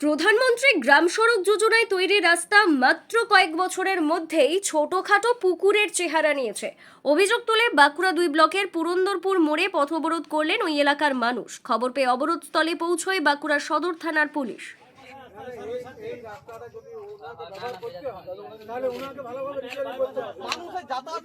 প্রধানমন্ত্রী গ্রাম সড়ক যোজনায় তৈরি রাস্তা মাত্র কয়েক বছরের মধ্যেই ছোটখাটো পুকুরের চেহারা নিয়েছে। অভিযোগ তুলে বাঁকুড়া দুই ব্লকের পুরন্দরপুর মোড়ে পথ অবরোধ করলেন ওই এলাকার মানুষ। খবর পেয়ে অবরোধস্থলে পৌঁছয় বাঁকুড়া সদর থানার পুলিশ। মানুষের যাতায়াত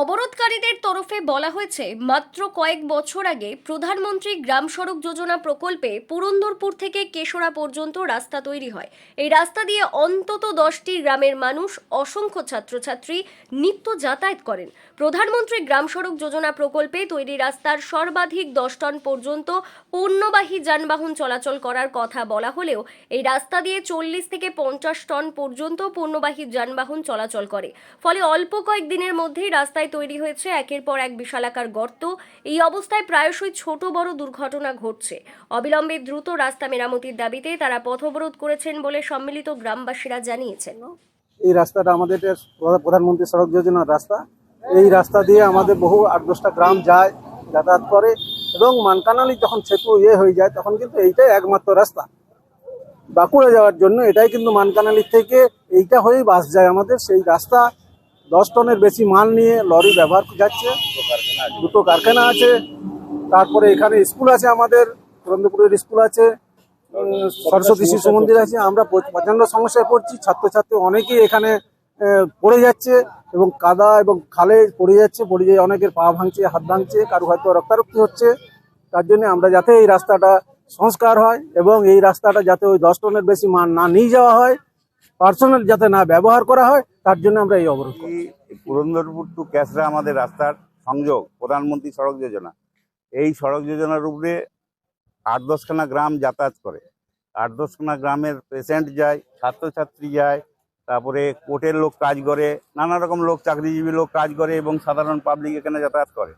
অবরোধকারীদের তরফে বলা হয়েছে, মাত্র কয়েক বছর আগে প্রধানমন্ত্রী গ্রাম সড়ক যোজনা প্রকল্পে পুরন্দরপুর থেকে কেশরা পর্যন্ত রাস্তা তৈরি হয়। এই রাস্তা দিয়ে অন্তত দশটি গ্রামের মানুষ, অসংখ্য ছাত্রছাত্রী নিত্য যাতায়াত করেন। প্রধানমন্ত্রী গ্রাম সড়ক যোজনা প্রকল্পে তৈরি রাস্তার সর্বাধিক দশ টন পর্যন্ত পণ্যবাহী যানবাহন চলাচল করার কথা বলা হলেও, এই রাস্তা দিয়ে চল্লিশ থেকে পঞ্চাশ টন পর্যন্ত পণ্যবাহী যানবাহন চলাচল করে। ফলে অল্প কয়েক দিনের মধ্যেই রাস্তায় তৈরি হয়েছে, একের পর এক বিশালাকার গর্ত। এই অবস্থায় প্রায়শই ছোট বড় দুর্ঘটনা ঘটছে। অবিলম্বে দ্রুত রাস্তা মেরামতির দাবিতে তারা পথ অবরোধ করেছেন বলে সম্মিলিত গ্রামবাসীরা জানিয়েছেন। এই রাস্তাটা আমাদের প্রধানমন্ত্রী সড়ক যোজনার রাস্তা, এই রাস্তা দিয়ে আমাদের বহু আট দশটা গ্রাম যায়, যাতায়াত করে এবং মানকানালি যখন সেতু ইয়ে হয়ে যায়, তখন কিন্তু এইটাই একমাত্র রাস্তা। বাঁকুড়া যাওয়ার জন্য এটাই কিন্তু মানকানালি থেকে এইটা হয়েই বাস যায় আমাদের। সেই রাস্তা দশ টনের বেশি মাল নিয়ে লরি ব্যবহার যাচ্ছে। দুটো কারখানা আছে। তারপরে এখানে স্কুল আছে আমাদের, চন্দ্রপুরের স্কুল আছে সরস্বতী শিশু মন্দির আছে। আমরা প্র- প্রচণ্ড সমস্যায় পড়ছি। ছাত্রছাত্রী অনেকেই এখানে পড়ে যাচ্ছে এবং কাদা এবং খালে পড়ে যাচ্ছে। পড়ে যেয়ে অনেকের পা ভাঙছে, হাত ভাঙছে, কারও হয়তো রক্তারক্তি হচ্ছে। তার জন্য আমরা যাতে এই রাস্তাটা সংস্কার হয় এবং এই রাস্তাটা যাতে ওই দশ টনের বেশি মান না নিয়ে যাওয়া হয়। পার্সোনাল যাতে না ব্যবহার করা হয়, তার জন্য আমরা এই অবরোধ করি পুরন্দরপুর টু ক্যাশরা আমাদের রাস্তার সংযোগ, প্রধানমন্ত্রী সড়ক যোজনা। এই সড়ক যোজনার উপরে আট দশখানা গ্রাম যাতায়াত করে। আট দশখানা গ্রামের পেশেন্ট যায়, ছাত্রছাত্রী যায়, তারপরে কোর্টের লোক কাজ করে, নানা রকম লোক, চাকরিজীবী লোক কাজ করে এবং সাধারণ পাবলিক এখানে যাতায়াত করে।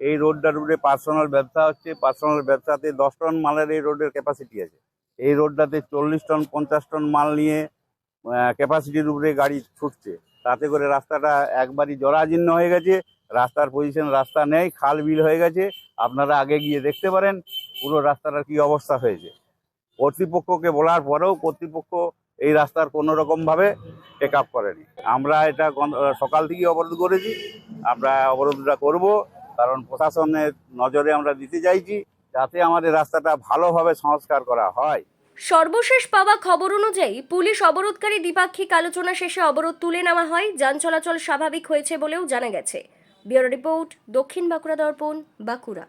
এই রোডটার উপরে পার্সোনাল ব্যবসা হচ্ছে পার্সোনাল ব্যবসাতে দশ টন মালের এই রোডের ক্যাপাসিটি আছে। এই রোডটাতে চল্লিশ টন, পঞ্চাশ টন মাল নিয়ে ক্যাপাসিটির উপরে গাড়ি ছুটছে। তাতে করে রাস্তাটা একবারই জরাজীর্ণ হয়ে গেছে। রাস্তার পজিশন রাস্তা নেই, খাল বিল হয়ে গেছে। আপনারা আগে গিয়ে দেখতে পারেন পুরো রাস্তাটার কি অবস্থা হয়েছে। কর্তৃপক্ষকে বলার পরেও কর্তৃপক্ষ এই রাস্তার কোনো রকমভাবে টেক আপ করেনি। আমরা এটা সকাল থেকেই অবরোধ করেছি। আমরা অবরোধটা করব, কারণ প্রশাসনের নজরে আমরা দিতে চাইছি যাতে আমাদের রাস্তাটা ভালোভাবে সংস্কার করা হয়। সর্বশেষ পাওয়া খবর অনুযায়ী পুলিশ অবরোধকারী দ্বিপাক্ষিক আলোচনা শেষে অবরোধ তুলে নেওয়া হয়। যান চলাচল স্বাভাবিক হয়েছে বলেও জানা গেছে। ব্যুরো রিপোর্ট দক্ষিণ বাঁকুড়া দর্পণ, বাঁকুড়া।